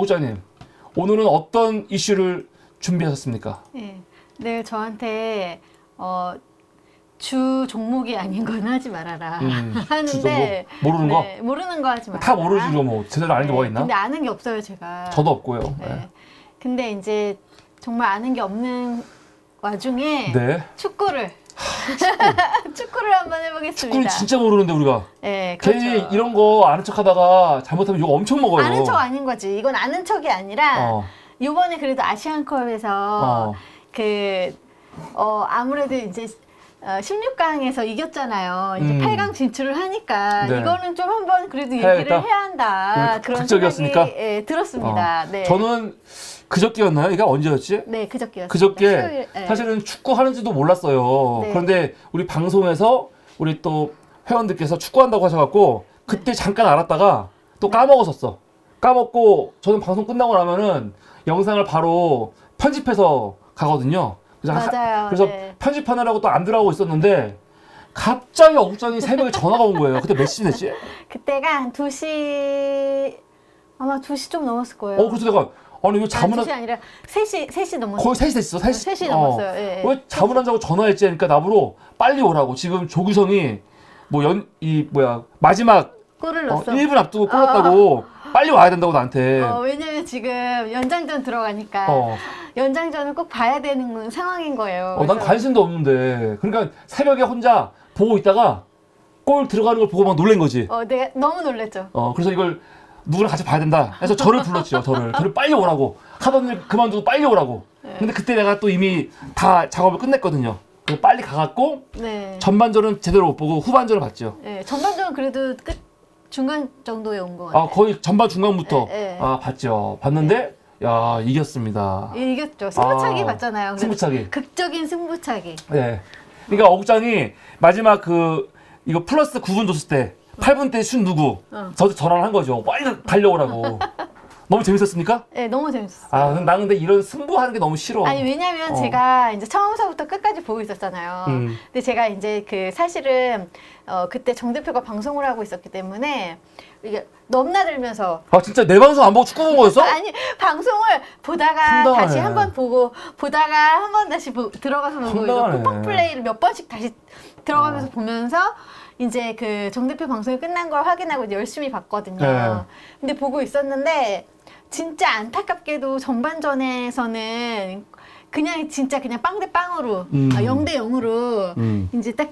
어구자님 오늘은 어떤 이슈를 준비하셨습니까? 네. 늘 저한테 어, 주 종목이 아닌 건 하지 말아라 음, 하는데? 모르는 거? 네, 모르는 거 하지 말아라. 다 모르지 뭐 제대로 아는 게 뭐가 네, 있나? 근데 아는 게 없어요 제가. 저도 없고요. 네. 네. 근데 이제 정말 아는 게 없는 와중에 네. 축구를 축구를 한번 해보겠습니다. 축구를 진짜 모르는데 우리가 네, 그렇죠. 괜히 이런 거 아는 척하다가 잘못하면 욕 엄청 먹어요. 아는 척 아닌 거지. 이건 아는 척이 아니라 어, 이번에 그래도 아시안컵에서 어. 그 어, 아무래도 이제 어, 16강에서 이겼잖아요. 이제 음. 8강 진출을 하니까 네. 이거는 좀 한번 그래도 얘기를 해야겠다. 해야 한다. 그 그런 극적이었습니까? 생각이 예, 들었습니다. 어. 네. 저는 그저께였나요? 이게 언제였지? 네, 그저께였습니다. 그저께 수요일, 예. 사실은 축구 하는지도 몰랐어요. 네. 그런데 우리 방송에서 우리 또 회원들께서 축구한다고 하셔갖고 그때 네. 잠깐 알았다가 또 까먹었었어. 까먹고 저는 방송 끝나고 나면은 영상을 바로 편집해서 가거든요. 그래서 하- 맞아요. 그래서 네. 편집하느라고 또 안 들어가고 있었는데 갑자기 어국장이 새벽에 전화가 온 거예요. 그때 몇 시 됐지? 그때가 한 2시 아마 2시 좀 넘었을 거예요. 어, 그래서 내가 아니 왜 아, 잠을 2시 아니라 3시 3시 넘었어요. 거의 3시 됐어. 3시, 3시 넘었어요. 예, 예. 왜 잠을 안 자고 전화했지? 하니까 나보고 빨리 오라고. 지금 조규성이 뭐 연, 이, 뭐야, 마지막 골을 어, 넣었어. 1분 앞두고 끊었다고 빨리 와야 된다고 나한테. 어, 왜냐면 지금 연장전 들어가니까 어, 연장전을 꼭 봐야 되는 상황인 거예요. 어, 난 그래서 관심도 없는데. 그러니까 새벽에 혼자 보고 있다가 골 들어가는 걸 보고 막 놀란 거지. 어, 내가 너무 놀랬죠. 어, 그래서 이걸 누구랑 같이 봐야 된다. 해서 저를 불렀죠, 저를. 저를 빨리 오라고. 하던 일 그만두고 빨리 오라고. 네. 근데 그때 내가 또 이미 다 작업을 끝냈거든요. 그래서 빨리 가갖고 네. 전반전은 제대로 못 보고 후반전을 봤죠. 네, 전반전은 그래도 끝 중간 정도에 온 것 같아요. 아 거의 전반 중간부터 예, 예. 아 봤죠. 봤는데 야 이겼습니다. 이겼죠. 승부차기 아, 봤잖아요. 그래서 승부차기. 극적인 승부차기. 네. 그러니까 어국장이 마지막 그 이거 플러스 9분 줬을 때 8분 때 슛 누구? 어. 저도 전화를 한 거죠. 빨리 달려오라고. 너무 재밌었습니까? 네, 너무 재밌었어요. 아, 나 근데 이런 승부하는 게 너무 싫어. 아니 왜냐면 어. 제가 이제 처음서부터 끝까지 보고 있었잖아요. 음. 근데 제가 이제 그 사실은 어 그때 정 대표가 방송을 하고 있었기 때문에 이게 넘나들면서 아 진짜 내 방송 안 보고 축구 본 거였어? 아니 방송을 보다가 황당하네. 다시 한 번 보고 보다가 한 번 다시 보- 들어가서 보고 이거 황당하네. 쿠팡 플레이를 몇 번씩 다시 들어가면서 어. 보면서 이제 그 정 대표 방송이 끝난 걸 확인하고 이제 열심히 봤거든요. 네. 근데 보고 있었는데 진짜 안타깝게도 전반전에서는 그냥 진짜 그냥 빵 대 빵으로 음. 아, 0대 0으로 음. 이제 딱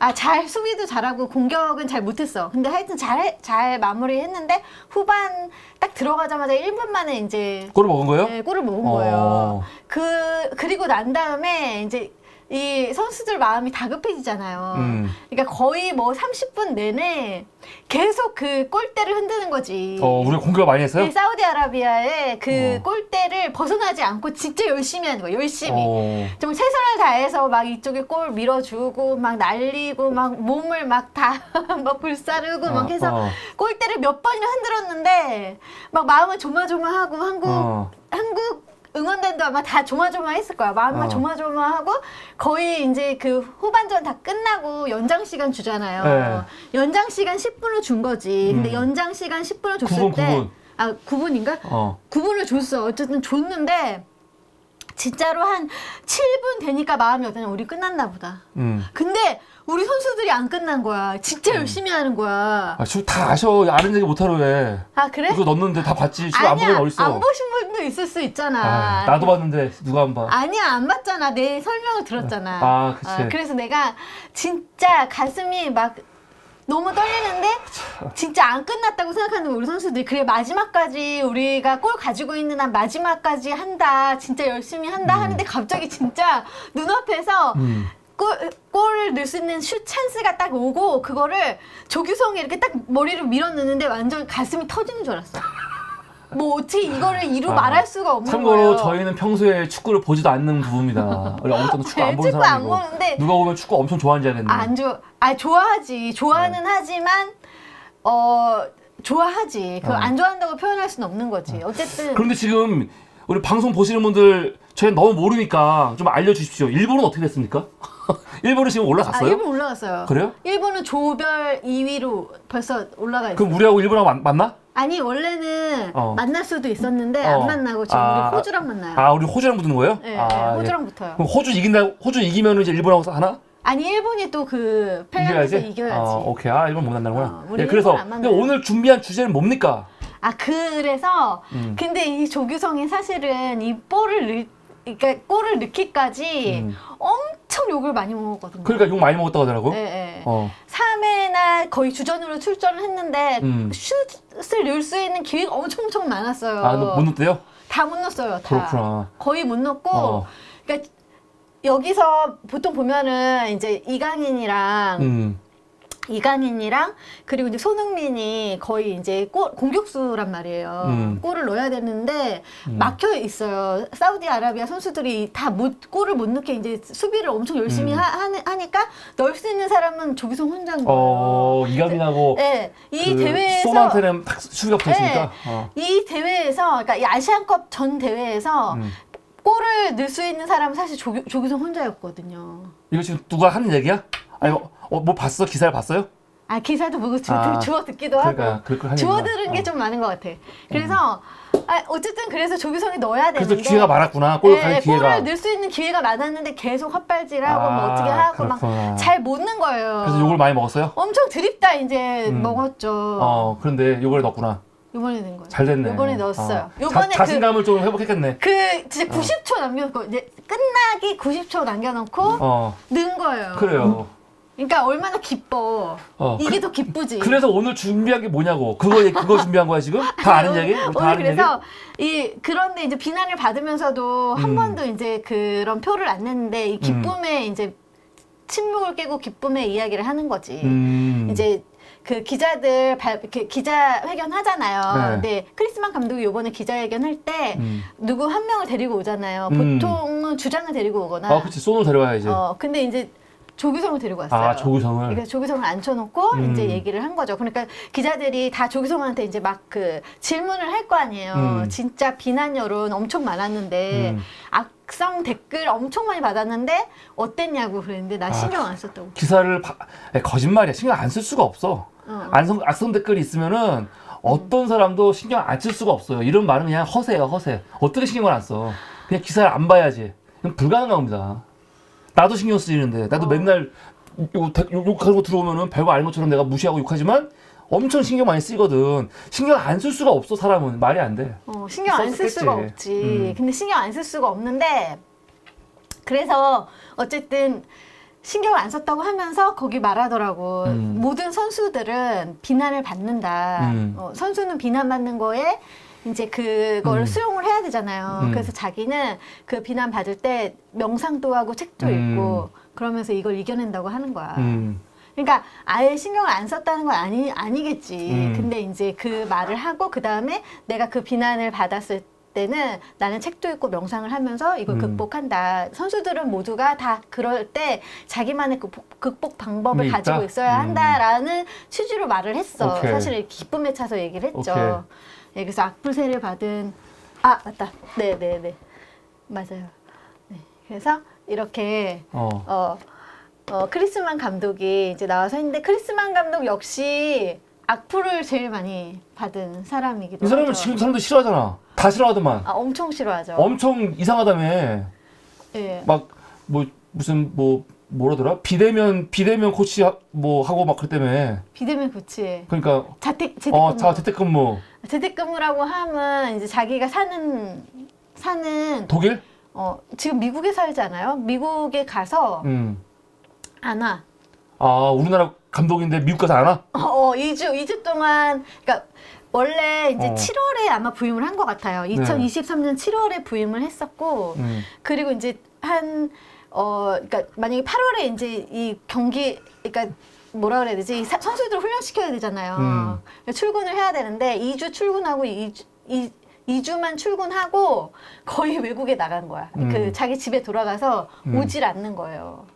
아 잘 수비도 잘하고 공격은 잘 못했어. 근데 하여튼 잘 잘 마무리했는데 후반 딱 들어가자마자 1분 만에 이제 골을 먹은 거예요? 네, 골을 먹은 어. 거예요. 그 그리고 난 다음에 이제 이 선수들 마음이 다급해지잖아요. 음. 그러니까 거의 뭐 30분 내내 계속 그 골대를 흔드는 거지. 어, 우리가 공격을 많이 했어요? 이 사우디아라비아의 그 어. 골대를 벗어나지 않고 진짜 열심히 하는 거예요. 열심히. 어. 정말 최선을 다해서 막 이쪽에 골 밀어주고 막 날리고 막 몸을 막 다 막 불사르고 막 해서 어, 어. 골대를 몇 번이나 흔들었는데 막 마음은 조마조마하고 한국 어. 한국 응원단도 아마 다 조마조마했을 거야. 마음만 어. 조마조마하고 거의 이제 그 후반전 다 끝나고 연장 시간 주잖아요. 네. 연장 시간 10분을 준 거지. 근데 음. 연장 시간 10분을 줬을 9분, 때 9분. 아, 9분인가? 어. 9분을 줬어. 어쨌든 줬는데 진짜로 한 7분 되니까 마음이 어떠냐. 우리 끝났나 보다. 음. 근데 우리 선수들이 안 끝난 거야. 진짜 열심히 하는 거야. 아, 지금 다 아셔. 아는 얘기 못하러 왜. 아 그래? 이거 넣었는데 다 봤지. 지금 안 보면. 어딨어. 안 보신 분도 있을 수 있잖아. 아, 나도 봤는데 누가 안 봐. 아니야 안 봤잖아. 내 설명을 들었잖아. 아, 그치. 그래서 내가 진짜 가슴이 막 너무 떨리는데 진짜 안 끝났다고 생각하는 우리 선수들이 그래 마지막까지 우리가 골 가지고 있는 한 마지막까지 한다 진짜 열심히 한다 하는데 갑자기 진짜 눈앞에서 음. 골, 골을 넣을 수 있는 슛 찬스가 딱 오고 그거를 조규성이 이렇게 딱 머리를 밀어 넣는데 완전 가슴이 터지는 줄 알았어. 뭐 어떻게 이거를 이루 아, 말할 수가 없는 참고로 거예요. 저희는 평소에 축구를 보지도 않는 부부입니다. 우리 때도 축구 안 보는 축구 안 사람이고. 보는데 누가 보면 축구 엄청 좋아하는 줄 알겠네. 아, 안 좋아. 아 좋아하지. 좋아는 하지만 어 좋아하지. 그 어. 안 좋아한다고 표현할 수는 없는 거지. 어쨌든 그런데 지금 우리 방송 보시는 분들 저희 너무 모르니까 좀 알려주십시오. 일본은 어떻게 됐습니까? 일본은 지금 아 올라갔어요? 일본 올라갔어요. 그래요? 일본은 조별 2위로 벌써 올라가 있어요. 그럼 우리하고 일본하고 만- 맞나? 아니 원래는 어. 만날 수도 있었는데 어. 안 만나고 지금 아, 우리 호주랑 만나요. 아 우리 호주랑 붙는 거예요? 네, 아, 네, 예. 호주랑 붙어요. 그럼 호주 이긴다 호주 이기면 이제 일본하고 하나? 아니 일본이 또 그 펠란에서 이겨야지. 어, 오케이. 아 일본 못 만나는구나. 어, 우리 예, 그래서 일본 안 근데 만나요. 오늘 준비한 주제는 뭡니까? 아 그래서 음. 근데 이 조규성이 사실은 이 볼을 넣, 그러니까 골을 넣기까지 음. 엄청 욕을 많이 먹었거든요. 그러니까 욕 많이 먹었다고 하더라고. 네, 네. 어. 3회나 거의 주전으로 출전을 했는데 음. 슛을 넣을 수 있는 기회가 엄청 엄청 많았어요. 아, 너 못 넣대요? 다 못 넣었어요. 다. 그렇구나. 거의 못 넣고 어. 그러니까 여기서 보통 보면은 이제 이강인이랑 음. 이강인이랑 그리고 이제 손흥민이 거의 이제 골 공격수란 말이에요. 음. 골을 넣어야 되는데 음. 막혀 있어요. 사우디아라비아 선수들이 다 못 골을 못 넣게 이제 수비를 엄청 열심히 음. 하, 니까 넣을 수 있는 사람은 조기성 혼자인 거예요. 어, 이강인하고 네, 이 그 대회에서 소나한테는 탁 수비가 붙어 있으니까. 네. 어. 이 대회에서 그러니까 이 아시안컵 전 대회에서 음. 골을 넣을 수 있는 사람은 사실 조, 조기성 혼자였거든요. 이거 지금 누가 하는 얘기야? 아니 어, 뭐 봤어? 기사를 봤어요? 아 기사도 보고 주, 아, 주워 듣기도 그러니까 하고 그걸 하는 주워. 들은 어. 게좀 많은 것 같아. 그래서 아, 어쨌든 그래서 조규성이 넣어야 되는데 그래서 기회가 많았구나. 골 네, 가는 기회가. 골을 넣을 수 있는 기회가 많았는데 계속 헛발질하고 뭐 아, 어떻게 하고 그렇구나. 막잘못 넣은 거예요. 그래서 욕을 많이 먹었어요? 엄청 드립다 이제 음. 먹었죠. 어, 그런데 욕을 넣었구나. 이번에 넣은 거예요. 잘 됐네. 이번에 넣었어요. 어. 이번에 자, 자신감을 좀 회복했겠네. 그, 그 진짜 90초 남겨놓고 이제 끝나기 90초 남겨놓고 어, 넣은 거예요. 그래요. 그러니까 얼마나 기뻐. 어, 이게 더 기쁘지. 그래서 오늘 준비한 게 뭐냐고. 그거 그거 준비한 거야 지금? 다 아는 얘기? 우리 다 오늘 아는 얘기? 그래서 이 그런데 이제 비난을 받으면서도 한 음. 번도 이제 그런 표를 안 냈는데 이 기쁨에 이제 침묵을 깨고 기쁨의 이야기를 하는 거지. 음. 이제 그 기자들 발, 이렇게 기자 회견 하잖아요. 네. 근데 크리스만 감독이 요번에 기자회견 할 때 음. 누구 한 명을 데리고 오잖아요. 음. 보통은 주장을 데리고 오거나. 아, 그치. 손을 데려와야지. 어, 근데 이제 조규성을 데리고 왔어요. 아, 조규성을. 그래서 조규성을 앉혀놓고 음. 이제 얘기를 한 거죠. 그러니까 기자들이 다 조규성한테 이제 막 그 질문을 할 거 아니에요. 음. 진짜 비난 여론 엄청 많았는데 음. 악성 댓글 엄청 많이 받았는데 어땠냐고 그랬는데 나 아, 신경 안 썼다고. 기사를 바... 에, 거짓말이야. 신경 안 쓸 수가 없어. 어. 안성, 악성 댓글이 있으면은 어떤 사람도 신경 안 쓸 수가 없어요. 이런 말은 그냥 허세예요, 허세. 어떻게 신경을 안 써? 그냥 기사를 안 봐야지. 불가능한 겁니다. 나도 신경 쓰이는데, 나도 어. 맨날 욕, 욕, 욕하는 거 들어오면은 별거 아닌 것처럼 내가 무시하고 욕하지만 엄청 신경 많이 쓰이거든. 신경 안 쓸 수가 없어, 사람은. 말이 안 돼. 어, 신경 안 쓸 썼겠지. 수가 없지. 음. 근데 신경 안 쓸 수가 없는데 그래서 어쨌든 신경을 안 썼다고 하면서 거기 말하더라고. 음. 모든 선수들은 비난을 받는다. 음. 어, 선수는 비난받는 거에 이제 그걸 음. 수용을 해야 되잖아요. 음. 그래서 자기는 그 비난 받을 때 명상도 하고 책도 음. 읽고 그러면서 이걸 이겨낸다고 하는 거야. 음. 그러니까 아예 신경을 안 썼다는 건 아니 아니겠지. 음. 근데 이제 그 말을 하고 그 다음에 내가 그 비난을 받았을 때는 나는 책도 읽고 명상을 하면서 이걸 음. 극복한다. 선수들은 모두가 다 그럴 때 자기만의 극복, 극복 방법을 음, 있다? 가지고 있어야 음. 한다라는 취지로 말을 했어. 오케이. 사실 기쁨에 차서 얘기를 했죠. 오케이. 예, 그래서 악불세를 받은 아 맞다. 네, 네, 네, 맞아요. 네, 그래서 이렇게 어. 어, 어, 크리스만 감독이 이제 나와서 했는데 크리스만 감독 역시 악플을 제일 많이 받은 사람이기도 이 사람은 하죠. 지금 사람들 싫어하잖아. 다 싫어하더만. 아, 엄청 싫어하죠. 엄청 이상하다며. 예. 막 뭐 무슨 뭐 뭐라더라 비대면 비대면 코치 하, 뭐 하고 막 그랬다며 비대면 코치. 그러니까 자택 재택근무. 어 자 재택근무 재택근무라고 하면 이제 자기가 사는 사는 독일 어 지금 미국에 살잖아요. 미국에 가서 음아 안 와. 우리나라 감독인데 미국 가서 안 와? 어, 어 2주 2주 동안 그러니까 원래 이제 어. 7월에 아마 부임을 한 것 같아요. 2023년 7월에 부임을 했었고 음. 그리고 이제 한 어, 그러니까 만약에 8월에 이제 이 경기, 그러니까 뭐라 그래야 되지? 사- 선수들 훈련시켜야 되잖아요. 음. 그러니까 출근을 해야 되는데 2주 출근하고 2주, 2, 2주만 출근하고 거의 외국에 나간 거야. 음. 그 자기 집에 돌아가서 음. 오질 않는 거예요.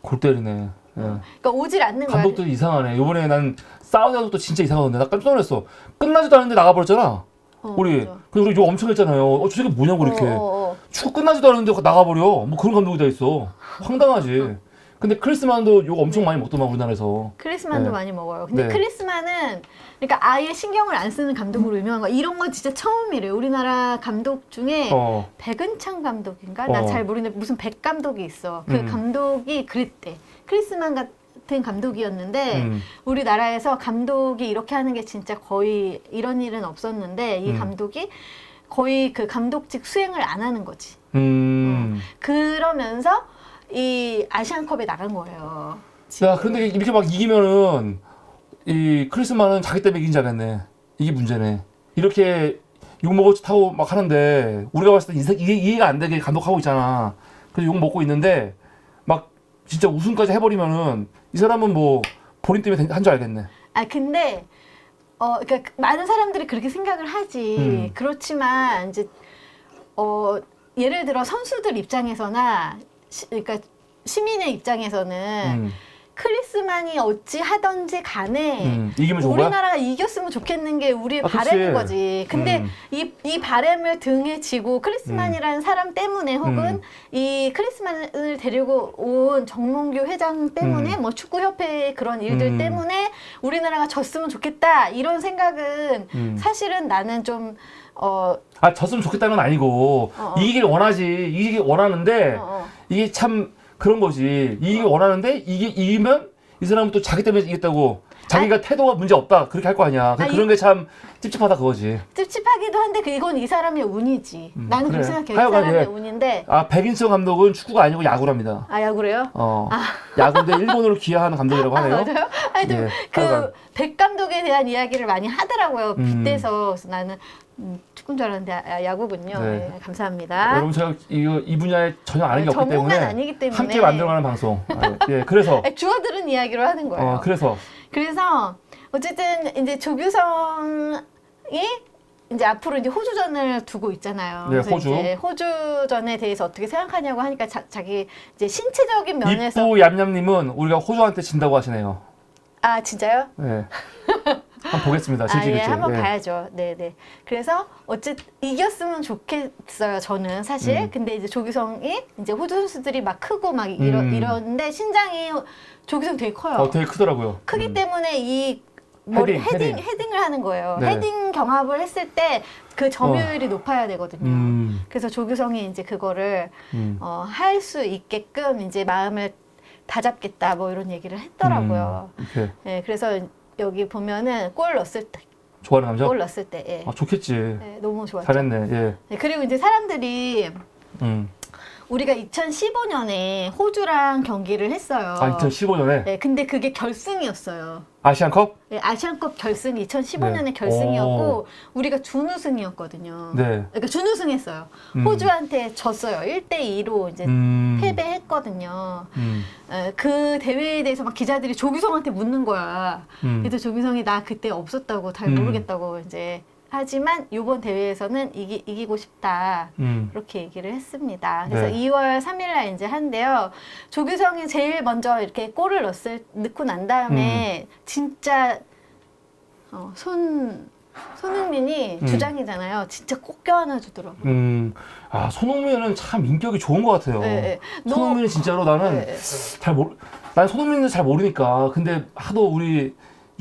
골 때리네 예. 그러니까 오질 않는 거야. 감독도 이상하네 요번에 난 사우디 감독도 진짜 이상하던데 나 깜짝 놀랐어 끝나지도 않았는데 나가버렸잖아 어, 우리 맞아. 그래서 우리 욕 엄청 했잖아요 어 저게 뭐냐고 이렇게 어, 어, 어. 축구 끝나지도 않았는데 나가버려 뭐 그런 감독이 다 있어 황당하지 근데 크리스만도 욕 엄청 많이 먹더만 우리나라에서. 크리스만도 네. 많이 먹어요. 근데 네. 크리스만은 그러니까 아예 신경을 안 쓰는 감독으로 유명한 거. 이런 건 진짜 처음이래요. 우리나라 감독 중에 어. 백은창 감독인가? 어. 나잘 모르는데 무슨 백 감독이 있어. 그 음. 감독이 그랬대. 크리스만 같은 감독이었는데 음. 우리나라에서 감독이 이렇게 하는 게 진짜 거의 이런 일은 없었는데 이 음. 감독이 거의 그 감독직 수행을 안 하는 거지. 음. 그러면서 이 아시안컵에 나간 거예요. 야, 그런데 이렇게 막 이기면은 이 크리스만은 자기 때문에 이긴 줄 알겠네. 이게 문제네. 이렇게 욕먹을 짓 하고 막 하는데 우리가 봤을 때 이해, 이해- 이해가 안 되게 감독하고 있잖아. 그래서 욕 먹고 있는데 막 진짜 우승까지 해버리면은 이 사람은 뭐 본인 때문에 한 줄 알겠네. 아 근데 어 그러니까 그 많은 사람들이 그렇게 생각을 하지. 음. 그렇지만 이제 어 예를 들어 선수들 입장에서나 시, 그러니까 시민의 입장에서는 음. 크리스만이 어찌 하던지 간에 음. 이기면 좋은 거야? 우리나라가 이겼으면 좋겠는 게 우리의 아, 그치. 바람인 거지. 근데 음. 이, 이 바람을 등에 지고 크리스만이라는 사람 때문에 혹은 음. 이 크리스만을 데리고 온 정몽규 회장 때문에 음. 뭐 축구협회의 그런 일들 음. 때문에 우리나라가 졌으면 좋겠다 이런 생각은 음. 사실은 나는 좀 어, 아 졌으면 좋겠다는 건 아니고 어, 어. 이기길 원하지. 이기길 원하는데 어, 어. 이게 참 그런 거지. 이기길 원하는데 이기 이기면 이 사람은 또 자기 때문에 이겼다고 자기가 태도가 문제 없다 그렇게 할 거 아니야. 아, 그런 게 참 찝찝하다 그거지. 찝찝하기도 한데 그건 이 사람의 운이지. 음, 나는 그래. 그렇게 생각해. 이 하여간 사람의 예. 운인데 아 백인성 감독은 축구가 아니고 야구랍니다. 아 야구래요? 어 야구인데 일본으로 기여하는 감독이라고 아, 하네요. 맞아요? 하여튼 예, 하여간. 그 백 감독에 대한 이야기를 많이 하더라고요. 음. 빗대서 그래서 나는 음, 축구인 줄 알았는데 아, 야구군요. 네. 예, 감사합니다. 여러분 제가 이거 이 분야에 전혀 아는 게 없기 전문가는 때문에 아니기 때문에 함께 만들어가는 방송. 아, 예 그래서 아니, 주워들은 이야기로 하는 거예요. 어 그래서 그래서 어쨌든 이제 조규성이 이제 앞으로 이제 호주전을 두고 있잖아요. 네, 그래서 호주. 이제 호주전에 대해서 어떻게 생각하냐고 하니까 자, 기 이제 신체적인 면에서 이쁘 얌얌님은 우리가 호주한테 진다고 하시네요. 아 진짜요? 네. 한번 보겠습니다. 아, 예, 질질. 한번 예. 봐야죠. 네, 네. 그래서 어쨌 이겼으면 좋겠어요. 저는 사실. 음. 근데 이제 조규성이 이제 호주 선수들이 막 크고 막 이러, 음. 이러는데 신장이 조규성 되게 커요. 어 되게 크더라고요. 크기 음. 때문에 이 머리 헤딩, 헤딩, 헤딩. 을 하는 거예요. 네. 헤딩 경합을 했을 때 그 점유율이 높아야 되거든요. 음, 그래서 조규성이 이제 그거를 음. 어, 할 수 있게끔 이제 마음을 다잡겠다 뭐 이런 얘기를 했더라고요. 음, 예, 그래서 여기 보면은 골 넣었을 때, 좋아하는 남자? 골 넣었을 때, 예. 아 좋겠지. 네, 너무 좋았죠. 잘했네. 예. 네, 그리고 이제 사람들이 음. 우리가 2015년에 호주랑 경기를 했어요. 아 2015년에 네, 근데 그게 결승이었어요. 아시안컵? 네, 아시안컵 결승이 2015년에 네. 결승이었고 우리가 준우승이었거든요. 네. 그러니까 준우승했어요. 음. 호주한테 졌어요. 1대 2로 이제 음. 패배했거든요. 음. 에, 그 대회에 대해서 막 기자들이 조규성한테 묻는 거야. 음. 그래서 조규성이 나 그때 없었다고 잘 음. 모르겠다고 이제 하지만 이번 대회에서는 이기, 이기 고 싶다. 음. 그렇게 얘기를 했습니다. 그래서 네. 2월 3일날 이제 한데요. 조규성이 제일 먼저 이렇게 골을 넣었을 넣고 난 다음에 음. 진짜 어, 손 손흥민이 음. 주장이잖아요. 진짜 꼭 껴안아 주더라고요. 음. 아 손흥민은 참 인격이 좋은 것 같아요. 네, 네. 손흥민은 진짜로 나는 네. 잘 모르. 난 손흥민은 잘 모르니까. 근데 하도 우리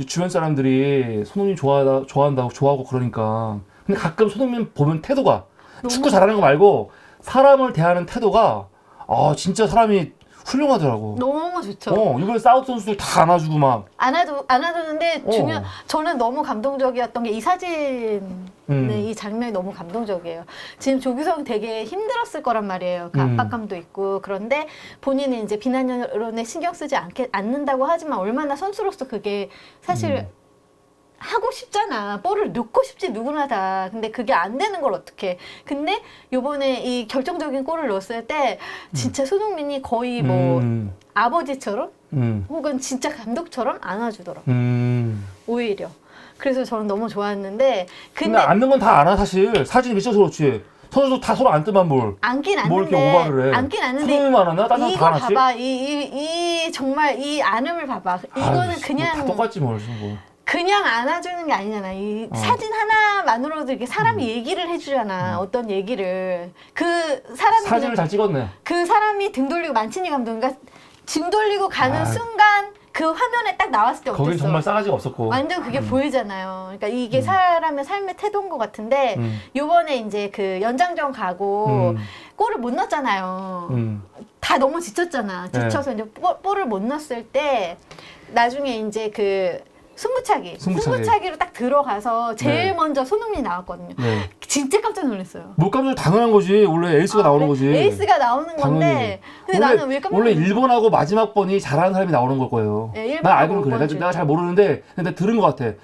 주변 사람들이 손흥민 좋아하다 좋아한다고 좋아하고 그러니까. 근데 가끔 손흥민 보면 태도가 축구 잘하는 거 말고 사람을 대하는 태도가 아 진짜 사람이 훌륭하더라고. 너무 좋죠. 어 이번에 사우트 선수들 다 안아주고 막. 안아도 안아줬는데 어. 중요. 저는 너무 감동적이었던 게 이 사진. 음. 네, 이 장면이 너무 감동적이에요. 지금 조규성이 되게 힘들었을 거란 말이에요. 그 음. 압박감도 있고. 그런데 본인이 이제 비난 여론에 신경 쓰지 않게, 않는다고 하지만 얼마나 선수로서 그게 사실 음. 하고 싶잖아. 볼을 넣고 싶지 누구나 다. 근데 그게 안 되는 걸 어떻게? 근데 요번에 이 결정적인 골을 넣었을 때 진짜 손흥민이 거의 뭐 음. 아버지처럼 음. 혹은 진짜 감독처럼 안아주더라고. 음. 오히려. 그래서 저는 너무 좋았는데 근데, 근데 앉는 건 다 알아 사실 사진이 비춰서 그렇지 선수도 다 서로 앉더만 뭘 안긴 뭘 이렇게 오바를 해 안긴 안는데 손흥민만 하나? 다른 이거 사람 다 안았지? 봐봐 이, 이, 이 정말 이 안음을 봐봐 이거는 아유, 씨, 그냥 다 똑같지 뭘 뭐. 그냥 안아주는 게 아니잖아 이 어. 음. 사진 하나만으로도 이렇게 사람이 얘기를 해주잖아 어떤 얘기를 그 사람이 사진을 잘 찍었네 그 사람이 등 돌리고 만치니 감독인가 짐 돌리고 가는 아. 순간 그 화면에 딱 나왔을 때 어땠어? 거긴 정말 싸가지가 없었고. 완전 그게 보이잖아요. 그러니까 이게 음. 사람의 삶의 태도인 것 같은데 음. 요번에 이제 그 연장전 가고 음. 골을 못 넣었잖아요. 음. 다 너무 지쳤잖아. 네. 지쳐서 이제 볼- 볼을 못 넣었을 때 나중에 이제 그 승부차기, 승부차기. 로딱 들어가서 제일 네. 먼저 손흥민이 나왔거든요. 네. 진짜 깜짝 놀랐어요. 못 가면 당연한 거지. 원래 에이스가 아, 나오는? 거지. 에이스가 나오는 건데 근데 원래, 나는 왜 깜짝 원래 놀랐어? 일본하고 마지막 번이 잘하는 사람이 나오는 걸 거예요. 네, 일본하고 나 알고는 그래. 오번 내가, 잘 모르는데 근데 들은 것 같아. 네.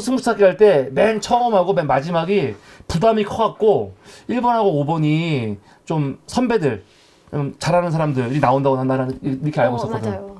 승부차기 할 때 맨 처음하고 맨 마지막이 부담이 커갖고 1번하고 5번이 좀 선배들 좀 잘하는 사람들이 나온다고 나는 이렇게 알고 어, 있었거든. 맞아요.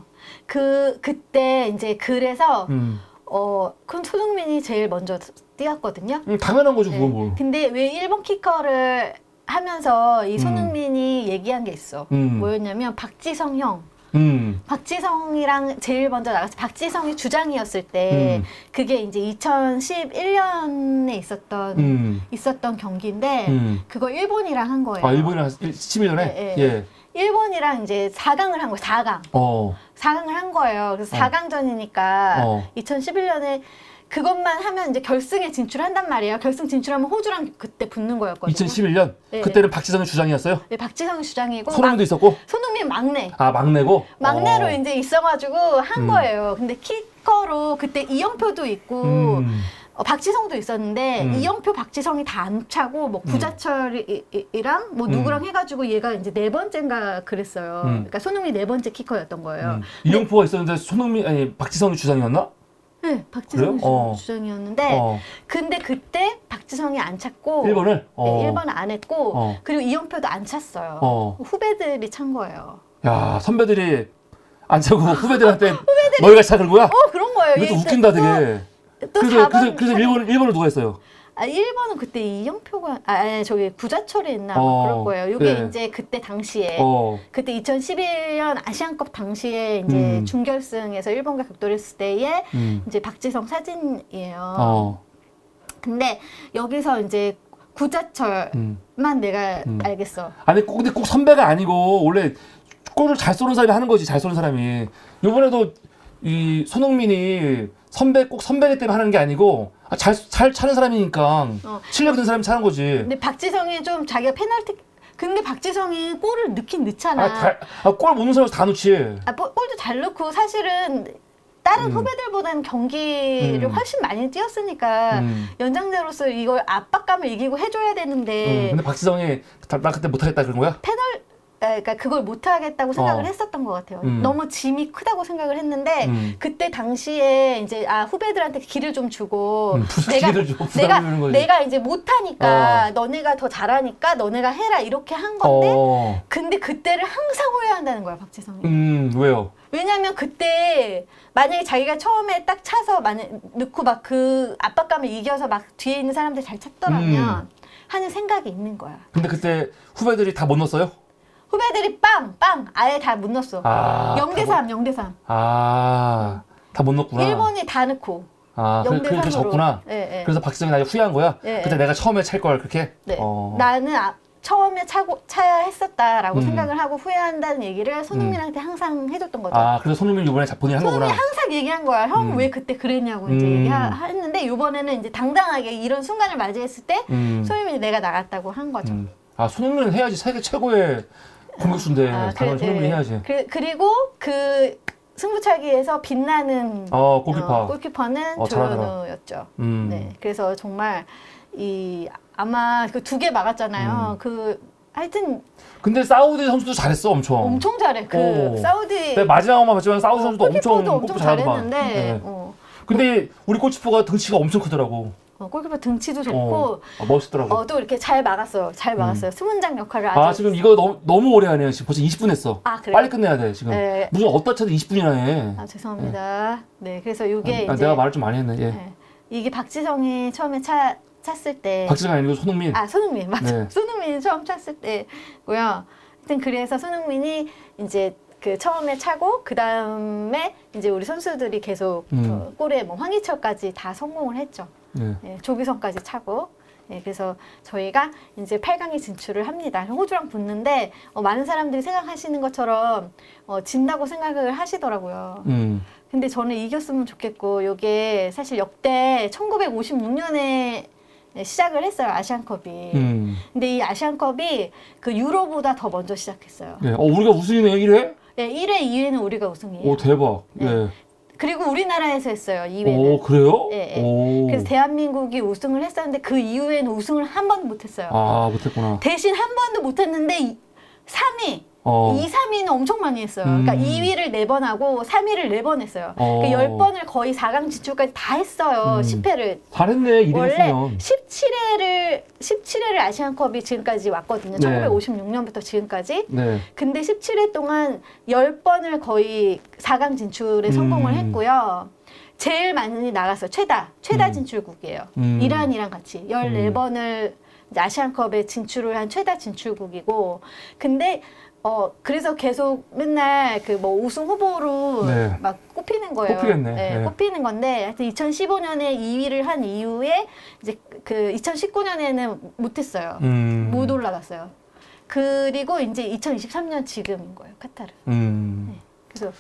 그 그때 이제 그래서 음. 어, 큰 손흥민이 제일 먼저 뛰었거든요. 음, 당연한 거지 그건 네. 뭐. 근데 왜 일본 키커를 하면서 이 손흥민이 얘기한 게 있어. 음. 뭐였냐면 박지성 형. 음. 박지성이랑 제일 먼저 나갔어. 박지성이 주장이었을 때 음. 그게 이제 2011년에 있었던 음. 있었던 경기인데 음. 그거 일본이랑 한 거예요. 아 일본이랑 11년에 네, 네. 예. 일본이랑 이제 4강을 한 거예요. 4강. 어. 4강을 한 거예요. 그래서 어. 4강전이니까 어. 2011년에 그것만 하면 이제 결승에 진출한단 말이에요. 결승 진출하면 호주랑 그때 붙는 거였거든요. 2011년 네, 그때는 박지성이 주장이었어요. 네, 박지성 주장이고 손흥민도 막- 있었고. 손흥민 막내. 아 막내고. 막내로 어. 이제 있어가지고 한 음. 거예요. 근데 키커로 그때 이영표도 있고 음. 어, 박지성도 있었는데 음. 이영표, 박지성이 다 안 차고 뭐 구자철이랑 뭐 음. 누구랑 해가지고 얘가 이제 네 번째인가 그랬어요. 음. 그러니까 손흥민 네 번째 키커였던 거예요. 음. 이영표가 있었는데 손흥민 아니 박지성이 주장이었나? 네, 그래요? 어. 주장이었는데 어. 근데 그때 박지성이 안 찼고 1번을. 어. 네, 1번을 안 했고 어. 그리고 이영표도 안 찼어요. 어. 후배들이 찬 거예요. 야 선배들이 안 차고 후배들한테 너희가 차는 거야? 어 그런 거예요. 이것도 웃긴다 또- 되게. 또 그래서 4번 그래서 그래서 일본 일본을 누가 했어요? 아, 1번은 그때 이영표가 아, 아니 저기 구자철이 했나 뭐 어, 그럴 거예요. 이게 네. 이제 그때 당시에 어. 그때 2011년 아시안컵 당시에 이제 음. 준결승에서 일본과 격돌했을 때의 음. 이제 박지성 사진이에요. 어. 근데 여기서 이제 구자철만 음. 내가 음. 알겠어. 아니 꼭 근데 꼭 선배가 아니고 원래 골을 잘 쏘는 사람이 하는 거지 잘 쏘는 사람이 이번에도 이 손흥민이 선배 꼭 선배기 때문에 하는 게 아니고 아, 잘, 잘 차는 사람이니까 어. 실력 있는 사람이 차는 거지 근데 박지성이 좀 자기가 페널티 근데 박지성이 골을 넣긴 넣잖아. 아, 잘, 아, 골못 넣는 사람 다 넣지 아, 볼- 골도 잘 넣고 사실은 다른 음. 후배들보다는 경기를 음. 훨씬 많이 뛰었으니까 음. 연장자로서 이걸 압박감을 이기고 해줘야 음, 되는데 근데 박지성이 다- 나 그때 못하겠다 그런 거야? 패널 아, 그러니까 그걸 못 하겠다고 생각을 어. 했었던 것 같아요. 음. 너무 짐이 크다고 생각을 했는데 음. 그때 당시에 이제 아 후배들한테 길을 좀 주고 음, 내가 줘, 내가. 내가 이제 못 하니까 어. 너네가 더 잘하니까 너네가 해라 이렇게 한 건데 어. 근데 그때를 항상 후회한다는 거야 박지성이. 음 왜요? 왜냐면 그때 만약에 자기가 처음에 딱 차서 넣고 막 그 압박감을 이겨서 막 뒤에 있는 사람들 잘 찼더라면 음. 하는 생각이 있는 거야. 근데 그때 후배들이 다 못 넣었어요? 후배들이 빵! 빵! 아예 다 못 넣었어. 아, 영 0대 3, 0대 3. 아, 다 못 넣었구나. 일본이 다 넣고 아, 그래, 0대 그래, 3으로. 그래 졌구나. 예, 예. 그래서 박지성이 나중에 후회한 거야? 예, 그때 예. 내가 처음에 찰 걸 그렇게? 네. 어. 나는 아, 처음에 차고 차야 했었다라고 음. 생각을 하고 후회한다는 얘기를 손흥민한테 항상 해줬던 거죠. 아, 그래서 손흥민 이번에 본인이 한 거구나. 항상 얘기한 거야. 형 음. 왜 그때 그랬냐고 이제 음. 얘기했는데 이번에는 이제 당당하게 이런 순간을 맞이했을 때 음. 손흥민이 내가 나갔다고 한 거죠. 음. 아, 손흥민은 해야지. 세계 최고의 공격수인데. 아, 당연히 그래, 손흥민이 예. 해야지. 그, 그리고 그 승부차기에서 빛나는 어, 골키퍼. 어, 골키퍼는 어, 잘하더라. 조현우였죠. 음. 네, 그래서 정말 이 아마 그 두 개 막았잖아요. 음. 그 하여튼 근데 사우디 선수도 잘했어, 엄청. 엄청 잘해. 그 오. 사우디 내가 마지막만 봤지만 사우디 선수도 엄청 골키퍼도 골프 엄청 잘하더만. 잘했는데 네. 어, 근데 우리 골키퍼가 등치가 엄청 크더라고. 어, 골키퍼 등치도 어, 좋고 아, 멋있더라고. 어, 또 이렇게 잘 막았어요. 잘 막았어요. 수문장 역할을 아주 아, 지금 이거 너무, 너무 오래 하네요. 지금 벌써 20분 했어. 아, 그래요? 빨리 끝내야 돼, 지금. 네. 무슨 어디다 쳐도 20분이나 해. 아, 죄송합니다. 네, 그래서 이게 아, 이제 내가 말을 좀 많이 했네. 예. 네, 이게 박지성이 처음에 차 찼을 때 박지성 아니고 손흥민. 아 손흥민 맞아 네. 손흥민이 처음 찼을 때고요. 하여튼 그래서 손흥민이 이제 그 처음에 차고 그 다음에 이제 우리 선수들이 계속 음. 어, 골에 뭐 황희철까지 다 성공을 했죠. 예. 예, 조기성까지 차고 네, 그래서 저희가 이제 8강에 진출을 합니다. 호주랑 붙는데 어, 많은 사람들이 생각하시는 것처럼 어, 진다고 생각을 하시더라고요. 음. 근데 저는 이겼으면 좋겠고 이게 사실 역대 1956년에 시작을 했어요 아시안컵이. 음. 근데 이 아시안컵이 그 유로보다 더 먼저 시작했어요. 예. 어, 우리가 우승이네요, 1회? 네, 1회, 2회는 우리가 우승이에요. 오, 대박. 네. 예. 그리고 우리나라에서 했어요 2회는. 오, 그래요? 예, 예. 오. 그래서 대한민국이 우승을 했었는데 그 이후에는 우승을 한 번도 못 했어요. 아, 못했구나. 대신 한 번도 못 했는데 3위, 어. 2, 3위는 엄청 많이 했어요. 음. 그러니까 2위를 4번 하고 3위를 4번 했어요. 어. 그러니까 10번을 거의 4강 진출까지 다 했어요. 음. 10회를. 잘했네, 1위 원래 했으면. 17회를 17회를 아시안컵이 지금까지 왔거든요. 네. 1956년부터 지금까지. 네. 근데 17회 동안 10번을 거의 4강 진출에 성공을 음. 했고요. 제일 많이 나갔어요. 최다. 최다 음. 진출국이에요. 음. 이란이랑 같이 14번을 아시안컵에 진출을 한 최다 진출국이고 근데 어 그래서 계속 맨날 그 뭐 우승 후보로 네. 막 꼽히는 거예요. 꼽히겠네. 네. 꼽히는 건데 하여튼 2015년에 2위를 한 이후에 이제 그 2019년에는 못했어요. 음. 못 올라갔어요. 그리고 이제 2023년 지금인 거예요, 카타르. 음. 그래서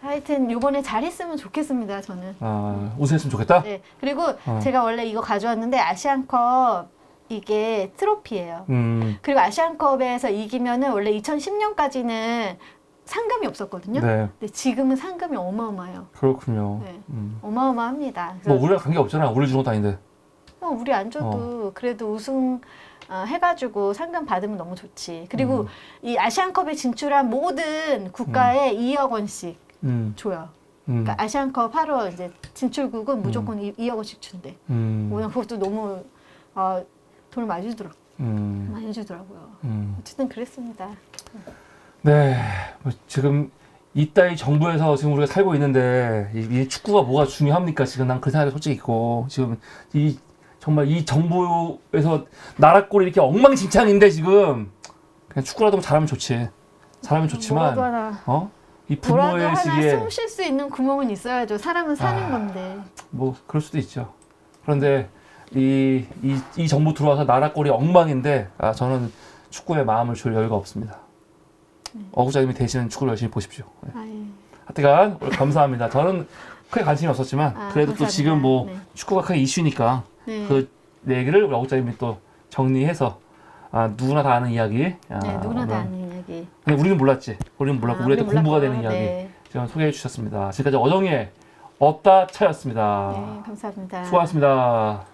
하여튼 요번에 잘했으면 좋겠습니다, 저는. 아, 우승했으면 좋겠다? 네. 그리고 어. 제가 원래 이거 가져왔는데 아시안컵 이게 트로피예요. 음. 그리고 아시안컵에서 이기면은 원래 2010년까지는 상금이 없었거든요. 네. 근데 지금은 상금이 어마어마해요. 그렇군요. 네. 음. 어마어마합니다. 그래서 뭐, 우리랑 관계 없잖아. 우리 주는 것도 아닌데. 뭐 우리 안 줘도 그래도 우승 어, 해가지고 상금 받으면 너무 좋지. 그리고 음. 이 아시안컵에 진출한 모든 국가에 2억 원씩 음. 줘요. 음. 그러니까 아시안컵 하러 이제 진출국은 무조건 이 2억 원씩 준대. 음. 오늘 그것도 너무 어, 돈을 많이 주더라, 음. 많이 주더라고요. 음. 어쨌든 그랬습니다. 네. 뭐 지금 이따위 정부에서 지금 우리가 살고 있는데 이, 이 축구가 뭐가 중요합니까? 지금 난 그 생각이 솔직히 있고 지금 이 정말 이 정부에서 나라 꼴이 이렇게 엉망진창인데 지금 그냥 축구라도 잘하면 좋지. 잘하면 좋지만 뭐라도 하나, 어? 이 뭐라도 분노의 하나 시기에 숨 쉴 수 있는 구멍은 있어야죠. 사람은 사는 아. 건데. 뭐 그럴 수도 있죠. 그런데 이, 이, 이 정부 들어와서 나라 꼴이 엉망인데 아, 저는 축구에 마음을 줄 여유가 없습니다. 어구자님이 대신 축구를 열심히 보십시오. 네. 아이, 하여튼간 오늘 감사합니다. 저는 크게 관심이 없었지만 아, 그래도 또 감사합니다. 지금 뭐 네. 축구가 크게 이슈니까 네. 그 얘기를 우리 어구자님이 또 정리해서 아, 누구나 다 아는 이야기. 아, 네, 누구나 다 오늘- 아는 이야기. 근데 우리는 몰랐지. 우리는 몰랐고 아, 우리한테 우리 공부가. 되는 이야기 네. 지금 소개해 주셨습니다. 지금까지 어정의 없다 차였습니다. 네, 감사합니다. 수고하셨습니다.